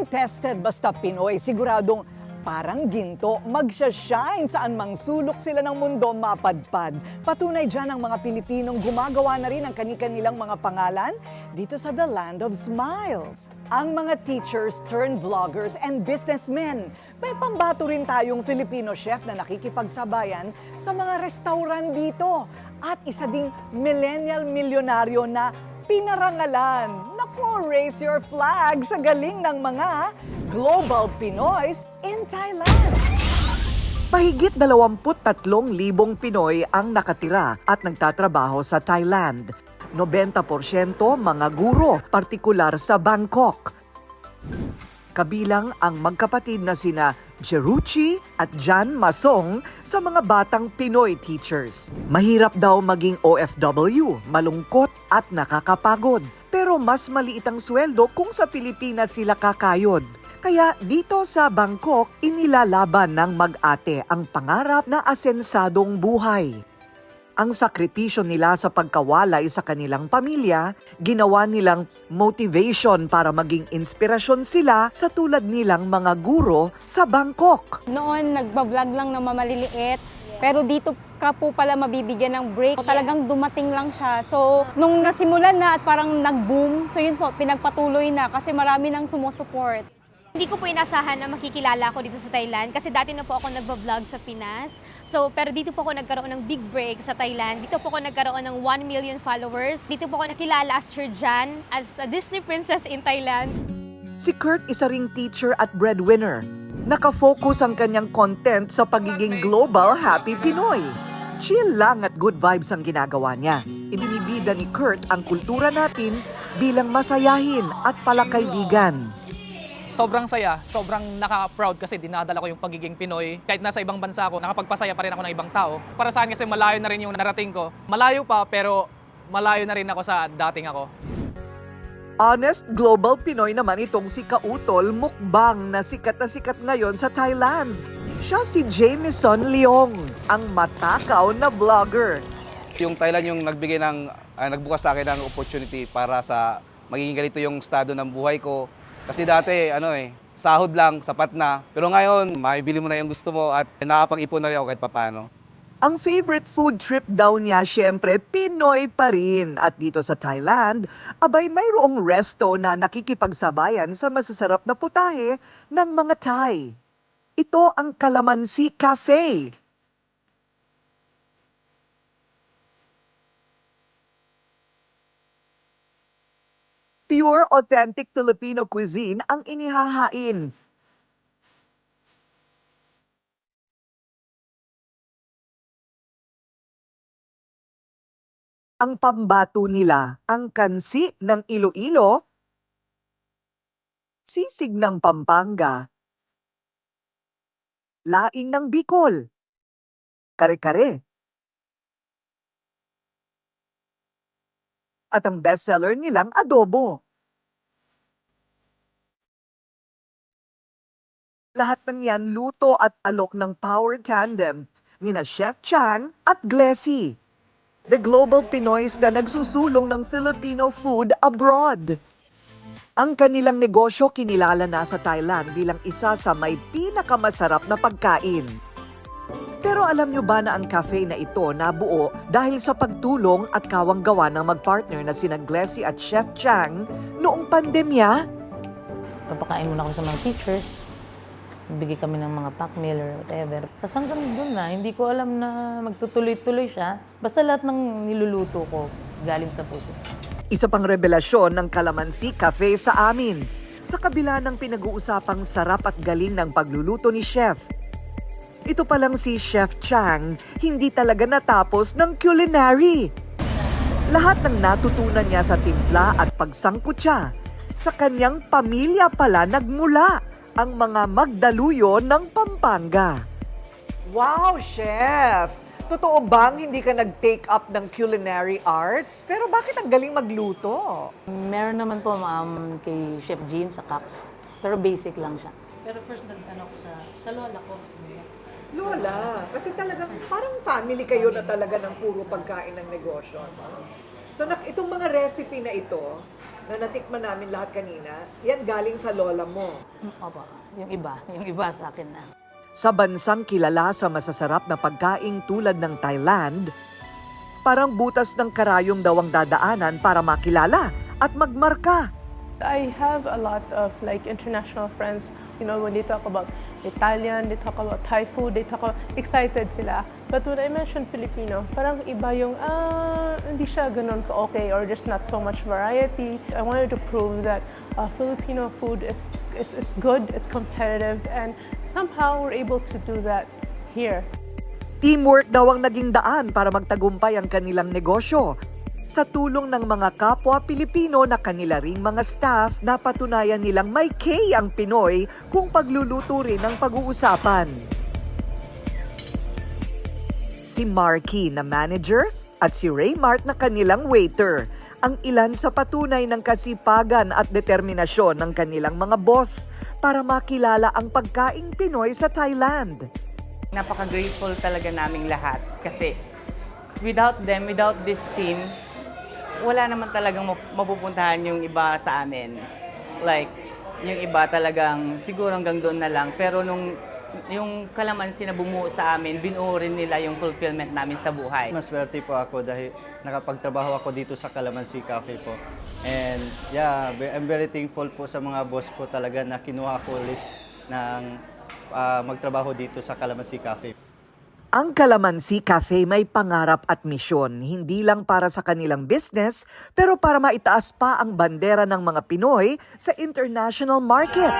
Untested basta Pinoy, siguradong parang ginto, magsha-shine saan mang sulok sila ng mundo mapadpad. Patunay dyan ang mga Pilipinong gumagawa na rin ang kani-kanilang mga pangalan dito sa The Land of Smiles. Ang mga teachers turned vloggers and businessmen. May pambato rin tayong Filipino chef na nakikipagsabayan sa mga restaurant dito. At isa ding millennial milyonaryo na pinarangalan. Naku, raise your flag sa galing ng mga global Pinoys in Thailand. Mahigit 23,000 Pinoy ang nakatira at nagtatrabaho sa Thailand. 90% mga guro, partikular sa Bangkok. Kabilang ang magkapatid na sina Jeruchi at Jan Masong sa mga batang Pinoy teachers. Mahirap daw maging OFW, malungkot at nakakapagod. Pero mas maliit ang sweldo kung sa Pilipinas sila kakayod. Kaya dito sa Bangkok, inilalaban ng mag-ate ang pangarap na asensadong buhay. Ang sakripisyo nila sa pagkawalay sa kanilang pamilya, ginawa nilang motivation para maging inspirasyon sila sa tulad nilang mga guro sa Bangkok. Noon, nagbablog lang na mamaliliit. Pero dito ka po pala mabibigyan ng break. Talagang dumating lang siya. So, nung nasimulan na at parang nag-boom, so yun po, pinagpatuloy na kasi marami nang sumusupport. Hindi ko po inasahan na makikilala ako dito sa Thailand kasi dati na po ako nagbablog sa Pinas. So, pero dito po ako nagkaroon ng big break sa Thailand. Dito po ako nagkaroon ng 1 million followers. Dito po ako nakilala as Sir Jan, as a Disney princess in Thailand. Si Kurt isa ring teacher at breadwinner. Nakafocus ang kanyang content sa pagiging global happy Pinoy. Chill lang at good vibes ang ginagawa niya. Ibinibida ni Kurt ang kultura natin bilang masayahin at palakaibigan. sobrang saya, sobrang naka-proud kasi dinadala ko yung pagiging Pinoy. Kahit nasa ibang bansa ako, nakapagpasaya pa rin ako ng ibang tao. Para sa akin kasi malayo na rin yung narating ko. Malayo pa pero malayo na rin ako sa dating ako. Honest Global Pinoy naman itong si Kautol Mukbang na sikat na sikat ngayon sa Thailand. Siya si Jameson Leong, ang matakaw na vlogger. yung Thailand yung nagbigay ng ah, nagbukas sa akin ng opportunity para sa magiging ganito yung estado ng buhay ko. Kasi dati ano eh, sahod lang, sapat na. Pero ngayon, maibili mo na yung gusto mo at nakapag-ipon na rin ako kahit papano. Ang favorite food trip daw niya, syempre, Pinoy pa rin. At dito sa Thailand, abay mayroong resto na nakikipagsabayan sa masasarap na putahe ng mga Thai. Ito ang Calamansi Cafe. Pure authentic Filipino cuisine ang inihahain. Ang pambato nila, ang kansi ng Iloilo, sisig ng Pampanga, laing ng Bicol, kare-kare. At ang bestseller nilang adobo. Lahat ng yan luto at alok ng power tandem ni na Chef Chan at Glessy the global Pinoys na nagsusulong ng Filipino food abroad. Ang kanilang negosyo kinilala na sa Thailand bilang isa sa may pinakamasarap na pagkain. Pero alam nyo ba na ang cafe na ito nabuo dahil sa pagtulong at kawang gawa ng magpartner na sina Glessy at Chef Chang noong pandemya? Papakain muna kami sa mga teachers. Bigay kami ng mga pack meal or whatever. Tapos hanggang doon na, hindi ko alam na magtutuloy-tuloy siya. Basta lahat ng niluluto ko galing sa puso. Isa pang revelasyon ng Calamansi Cafe sa amin. Sa kabila ng pinag-uusapang sarap at galing ng pagluluto ni Chef. Ito palang si Chef Chang, hindi talaga natapos ng culinary. Lahat ng natutunan niya sa timpla at pagsangkutsa, sa kanyang pamilya pala nagmula ang mga magdaluyo ng Pampanga. Wow, chef! Totoo bang hindi ka nag-take up ng culinary arts? Pero bakit ang galing magluto? Meron naman po ma'am kay Chef Jean sa Cax. Pero basic lang siya. Pero first nag-ano ko sa, sa lola ko. Lola, kasi talagang parang family kayo na talaga ng puro pagkain ng negosyo. no? So nak itong mga recipe na ito, na natikman namin lahat kanina, yan galing sa lola mo. Mm, Opo, yung iba, yung iba sa akin na. Sa bansang kilala sa masasarap na pagkaing tulad ng Thailand, parang butas ng karayom daw ang dadaanan para makilala at magmarka. I have a lot of like international friends. You know, when they talk about Italian, they talk about Thai food, they talk about excited sila. But when I mention Filipino, parang iba yung ah hindi siya ganun ka okay or there's not so much variety. I wanted to prove that uh, Filipino food is, is is good, it's competitive, and somehow we're able to do that here. Teamwork daw ang naging daan para magtagumpay ang kanilang negosyo. Sa tulong ng mga kapwa Pilipino na kanila ring mga staff, napatunayan nilang may K ang Pinoy kung pagluluto rin ang pag-uusapan. Si Marky na manager at si Raymart na kanilang waiter. Ang ilan sa patunay ng kasipagan at determinasyon ng kanilang mga boss para makilala ang pagkaing Pinoy sa Thailand. napaka-grateful talaga naming lahat kasi without them, without this team, wala naman talagang map- mapupuntahan yung iba sa amin. Like, yung iba talagang siguro hanggang doon na lang. Pero nung yung kalamansi na bumuo sa amin, binuo rin nila yung fulfillment namin sa buhay. Maswerte po ako dahil nakapagtrabaho ako dito sa Calamansi Cafe po. And yeah, I'm very thankful po sa mga boss ko talaga na kinuha ko ulit ng ah, magtrabaho dito sa Calamansi Cafe. Ang Calamansi Cafe may pangarap at misyon, hindi lang para sa kanilang business, pero para maitaas pa ang bandera ng mga Pinoy sa international market.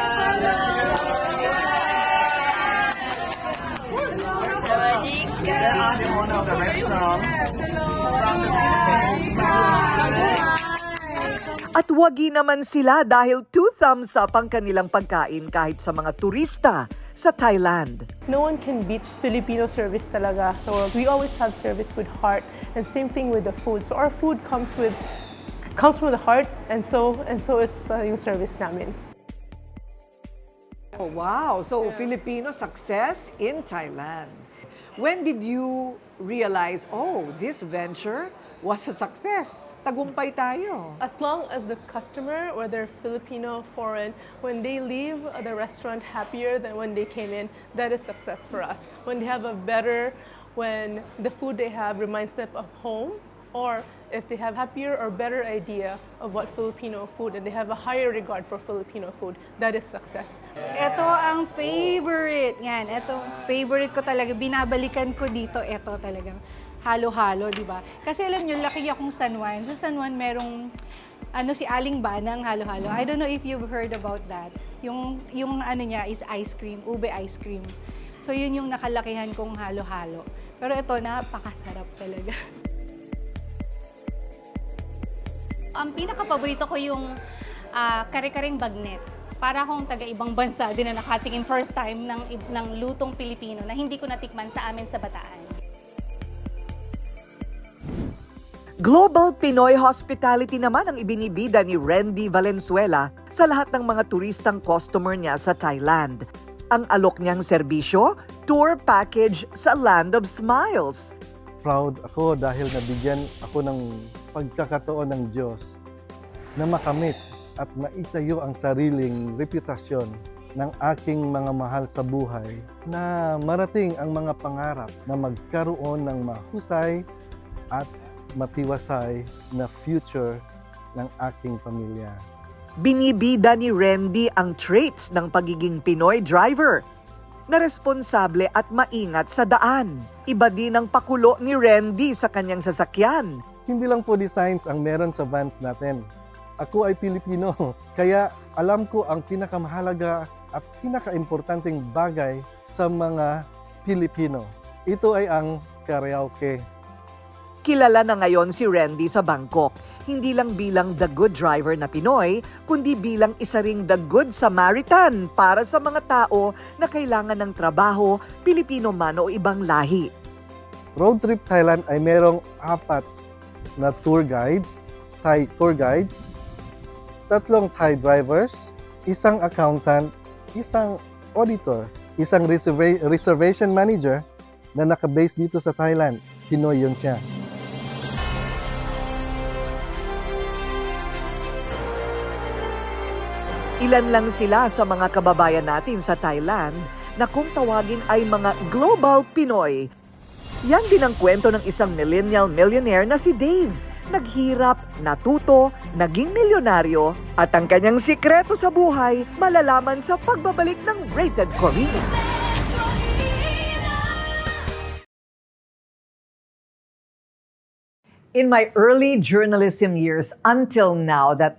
At wagi naman sila dahil two thumbs up ang kanilang pagkain kahit sa mga turista sa Thailand. No one can beat Filipino service talaga. So we always have service with heart, and same thing with the food. So our food comes with comes from the heart, and so and so is uh, yung service namin. Oh, wow! So, Filipino success in Thailand. When did you realize, oh, this venture was a success? Tagumpay tayo. As long as the customer, whether Filipino, foreign, when they leave the restaurant happier than when they came in, that is success for us. When they have a better, when the food they have reminds them of home, or if they have happier or better idea of what Filipino food and they have a higher regard for Filipino food, that is success. Ito ang favorite. Yan, ito favorite ko talaga. Binabalikan ko dito. Ito talagang halo-halo, di ba? Kasi alam nyo, laki akong San Juan. Sa San Juan, merong ano si Aling Banang halo-halo. I don't know if you've heard about that. Yung yung ano niya is ice cream, ube ice cream. So yun yung nakalakihan kong halo-halo. Pero ito napakasarap talaga. Ang pinaka-paborito ko yung ah, kare-karing bagnet. Para akong taga-ibang bansa din na nakatingin first time ng, ng lutong Pilipino na hindi ko natikman sa amin sa Bataan. Global Pinoy Hospitality naman ang ibinibida ni Randy Valenzuela sa lahat ng mga turistang customer niya sa Thailand. Ang alok niyang serbisyo, tour package sa Land of Smiles. Proud ako dahil nabigyan ako ng pagkakataon ng Diyos na makamit at maitayo ang sariling reputasyon ng aking mga mahal sa buhay na marating ang mga pangarap na magkaroon ng mahusay at matiwasay na future ng aking pamilya. Binibida ni Randy ang traits ng pagiging Pinoy driver na responsable at maingat sa daan. Iba din ang pakulo ni Randy sa kanyang sasakyan. Hindi lang po designs ang meron sa vans natin. Ako ay Pilipino, kaya alam ko ang pinakamahalaga at pinakaimportanteng bagay sa mga Pilipino. Ito ay ang karaoke. Kilala na ngayon si Randy sa Bangkok, hindi lang bilang the good driver na Pinoy, kundi bilang isa ring the good Samaritan para sa mga tao na kailangan ng trabaho, Pilipino man o ibang lahi. Road Trip Thailand ay merong apat na tour guides, Thai tour guides, tatlong Thai drivers, isang accountant, isang auditor, isang reserva- reservation manager na nakabase dito sa Thailand. Pinoy yun siya. Ilan lang sila sa mga kababayan natin sa Thailand na kung tawagin ay mga global Pinoy. Yan din ang kwento ng isang millennial millionaire na si Dave. Naghirap, natuto, naging milyonaryo, at ang kanyang sikreto sa buhay malalaman sa pagbabalik ng Rated Korea. in my early journalism years until now that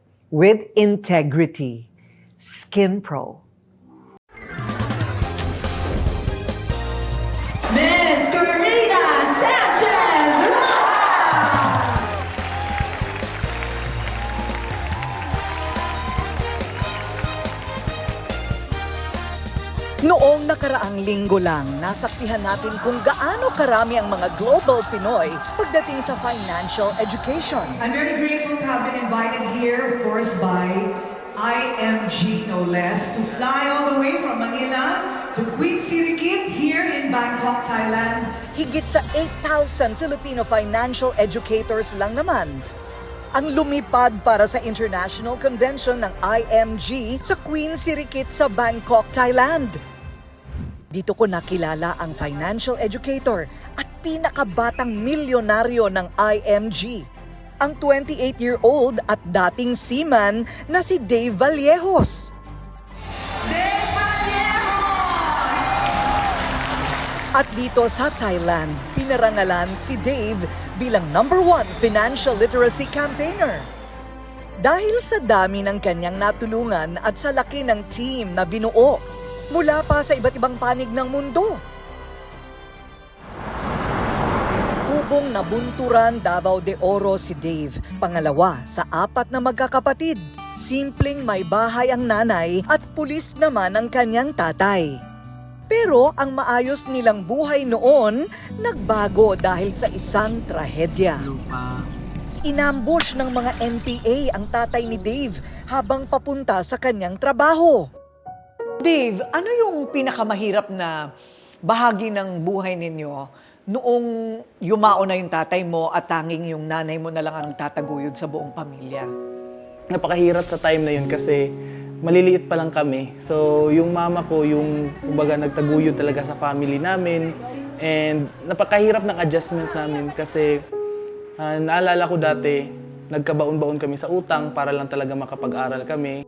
with integrity. Skin Pro. Noong nakaraang linggo lang, nasaksihan natin kung gaano karami ang mga global Pinoy pagdating sa financial education. I'm very grateful to have been invited here, of course, by IMG no less, to fly all the way from Manila to Queen Sirikit here in Bangkok, Thailand. Higit sa 8,000 Filipino financial educators lang naman ang lumipad para sa International Convention ng IMG sa Queen Sirikit sa Bangkok, Thailand. Dito ko nakilala ang financial educator at pinakabatang milyonaryo ng IMG. Ang 28-year-old at dating seaman na si Dave Vallejos. At dito sa Thailand, pinarangalan si Dave bilang number one financial literacy campaigner. Dahil sa dami ng kanyang natulungan at sa laki ng team na binuo mula pa sa iba't ibang panig ng mundo. Tubong nabunturan Davao de Oro si Dave, pangalawa sa apat na magkakapatid. Simpleng may bahay ang nanay at pulis naman ang kanyang tatay. Pero ang maayos nilang buhay noon, nagbago dahil sa isang trahedya. Inambush ng mga NPA ang tatay ni Dave habang papunta sa kanyang trabaho. Dave, ano yung pinakamahirap na bahagi ng buhay ninyo noong yumao na yung tatay mo at tanging yung nanay mo na lang ang tataguyod sa buong pamilya? napakahirap sa time na yun kasi maliliit pa lang kami. So, yung mama ko, yung kumbaga nagtaguyod talaga sa family namin. And napakahirap ng adjustment namin kasi ah, naalala ko dati, nagkabaon-baon kami sa utang para lang talaga makapag-aral kami.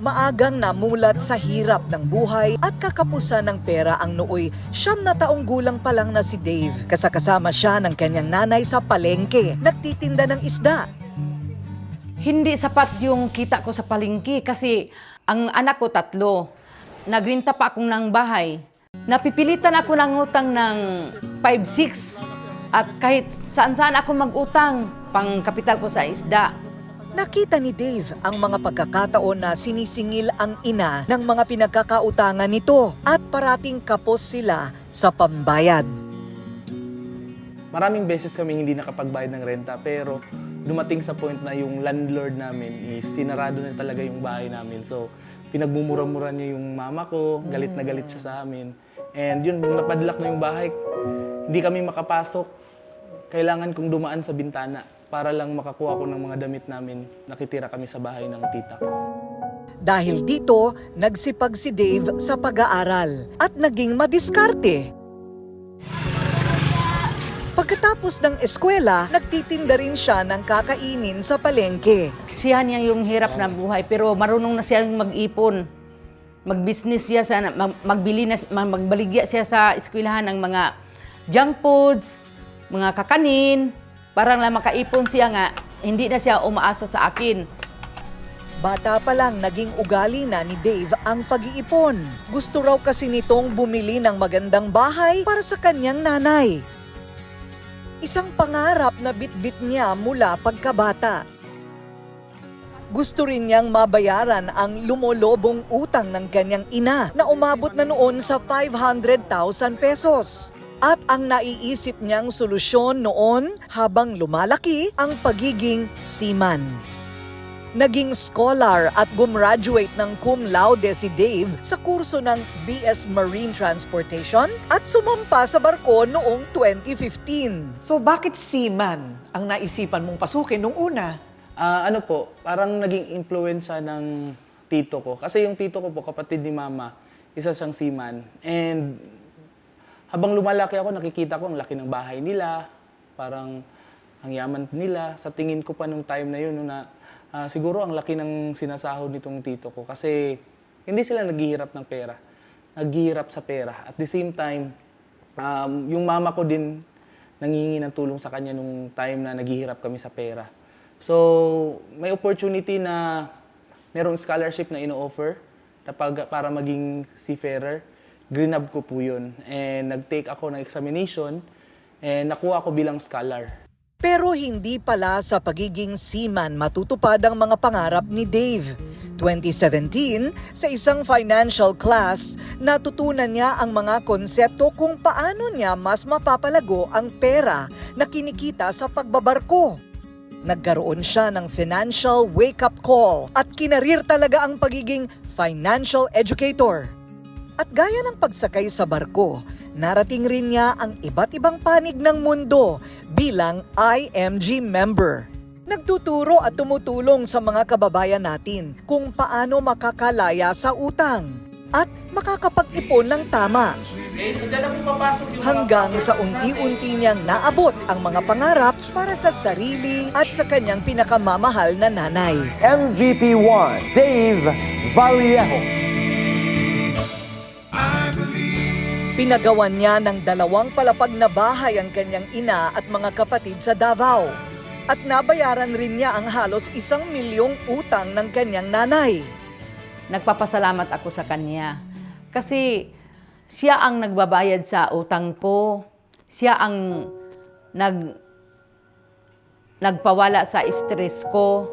Maagang namulat sa hirap ng buhay at kakapusan ng pera ang nooy siyam na taong gulang pa lang na si Dave. Kasakasama siya ng kanyang nanay sa palengke, nagtitinda ng isda. Hindi sapat yung kita ko sa palengke kasi ang anak ko tatlo. Nagrinta pa akong ng bahay. Napipilitan ako ng utang ng 5-6 at kahit saan-saan ako mag-utang pang kapital ko sa isda. Nakita ni Dave ang mga pagkakataon na sinisingil ang ina ng mga pinagkakautangan nito at parating kapos sila sa pambayad. Maraming beses kami hindi nakapagbayad ng renta pero dumating sa point na yung landlord namin is sinarado na talaga yung bahay namin. So, pinagmumura-mura niya yung mama ko, galit na galit siya sa amin. And yun, nung napadlock na yung bahay, hindi kami makapasok. Kailangan kong dumaan sa bintana. Para lang makakuha ko ng mga damit namin. Nakitira kami sa bahay ng tita ko. Dahil dito, nagsipag si Dave sa pag-aaral at naging madiskarte. Pagkatapos ng eskwela, nagtitinda rin siya ng kakainin sa palengke. Siya niya yung hirap na buhay, pero marunong na siyang mag-ipon. Mag-business siya, sa, mag, magbili na, mag- magbaligya siya sa eskwelahan ng mga junk foods, mga kakanin, para lang makaipon siya nga, hindi na siya umaasa sa akin. Bata pa lang naging ugali na ni Dave ang pag-iipon. Gusto raw kasi nitong bumili ng magandang bahay para sa kanyang nanay. Isang pangarap na bitbit niya mula pagkabata. Gusto rin niyang mabayaran ang lumolobong utang ng kanyang ina na umabot na noon sa 500,000 pesos. At ang naiisip niyang solusyon noon habang lumalaki ang pagiging seaman. Naging scholar at gumraduate ng cum laude si Dave sa kurso ng BS Marine Transportation at sumampa sa barko noong 2015. So bakit seaman ang naisipan mong pasukin nung una? Ah, ano po, parang naging influensya ng tito ko. Kasi yung tito ko po, kapatid ni mama, isa siyang seaman. And habang lumalaki ako, nakikita ko ang laki ng bahay nila, parang ang yaman nila. Sa tingin ko pa nung time na yun, na ah, siguro ang laki ng sinasahod nitong tito ko. Kasi hindi sila naghihirap ng pera. Naghihirap sa pera. At the same time, um, yung mama ko din nangingi ng tulong sa kanya nung time na naghihirap kami sa pera. So, may opportunity na merong scholarship na ino-offer para maging seafarer. Greenab ko po yun. And nag-take ako ng examination and nakuha ko bilang scholar. Pero hindi pala sa pagiging seaman matutupad ang mga pangarap ni Dave. 2017, sa isang financial class, natutunan niya ang mga konsepto kung paano niya mas mapapalago ang pera na kinikita sa pagbabarko. Nagkaroon siya ng financial wake-up call at kinarir talaga ang pagiging financial educator. At gaya ng pagsakay sa barko, narating rin niya ang iba't ibang panig ng mundo bilang IMG member. Nagtuturo at tumutulong sa mga kababayan natin kung paano makakalaya sa utang at makakapag-ipon ng tama. Hanggang sa unti-unti niyang naabot ang mga pangarap para sa sarili at sa kanyang pinakamamahal na nanay. MVP 1, Dave Vallejo. Pinagawan niya ng dalawang palapag na bahay ang kanyang ina at mga kapatid sa Davao. At nabayaran rin niya ang halos isang milyong utang ng kanyang nanay. Nagpapasalamat ako sa kanya. Kasi siya ang nagbabayad sa utang ko. Siya ang nag nagpawala sa stress ko.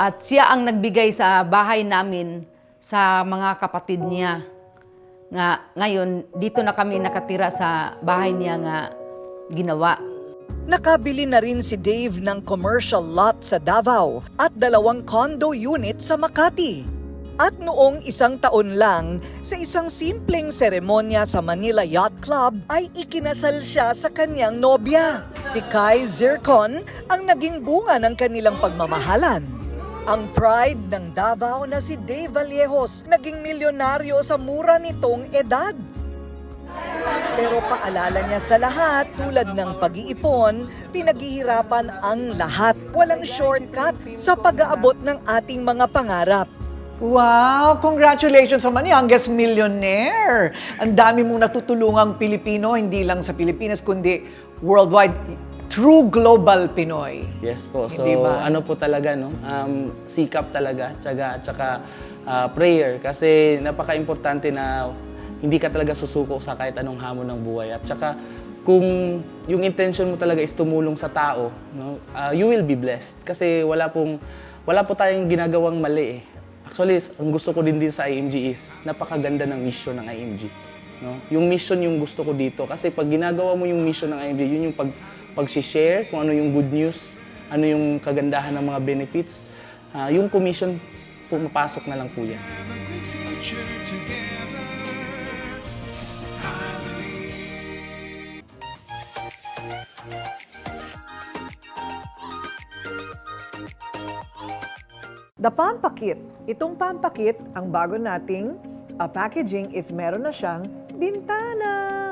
At siya ang nagbigay sa bahay namin sa mga kapatid niya. Nga ngayon dito na kami nakatira sa bahay niya nga ginawa. Nakabili na rin si Dave ng commercial lot sa Davao at dalawang condo unit sa Makati. At noong isang taon lang, sa isang simpleng seremonya sa Manila Yacht Club, ay ikinasal siya sa kanyang nobya. Si Kai Zircon ang naging bunga ng kanilang pagmamahalan. Ang pride ng Davao na si Dave Vallejos naging milyonaryo sa mura nitong edad. Pero paalala niya sa lahat, tulad ng pag-iipon, pinaghihirapan ang lahat. Walang shortcut sa pag-aabot ng ating mga pangarap. Wow! Congratulations naman, youngest millionaire! Ang dami mong natutulungang Pilipino, hindi lang sa Pilipinas, kundi worldwide. True global Pinoy. Yes po. So, Hindi ba? ano po talaga, no? Um, sikap talaga, tsaga, tsaka ah, prayer. Kasi napaka-importante na hindi ka talaga susuko sa kahit anong hamon ng buhay. At tsaka, kung yung intention mo talaga is tumulong sa tao, no? ah, you will be blessed. Kasi wala pong, wala po tayong ginagawang mali eh. Actually, ang gusto ko din din sa IMG is napakaganda ng mission ng IMG. No? Yung mission yung gusto ko dito. Kasi pag ginagawa mo yung mission ng IMG, yun yung pag, pag-share, kung ano yung good news, ano yung kagandahan ng mga benefits. Uh, yung commission, pumapasok na lang po yan. The Pampakit. Itong Pampakit, ang bago nating uh, packaging is meron na siyang bintana.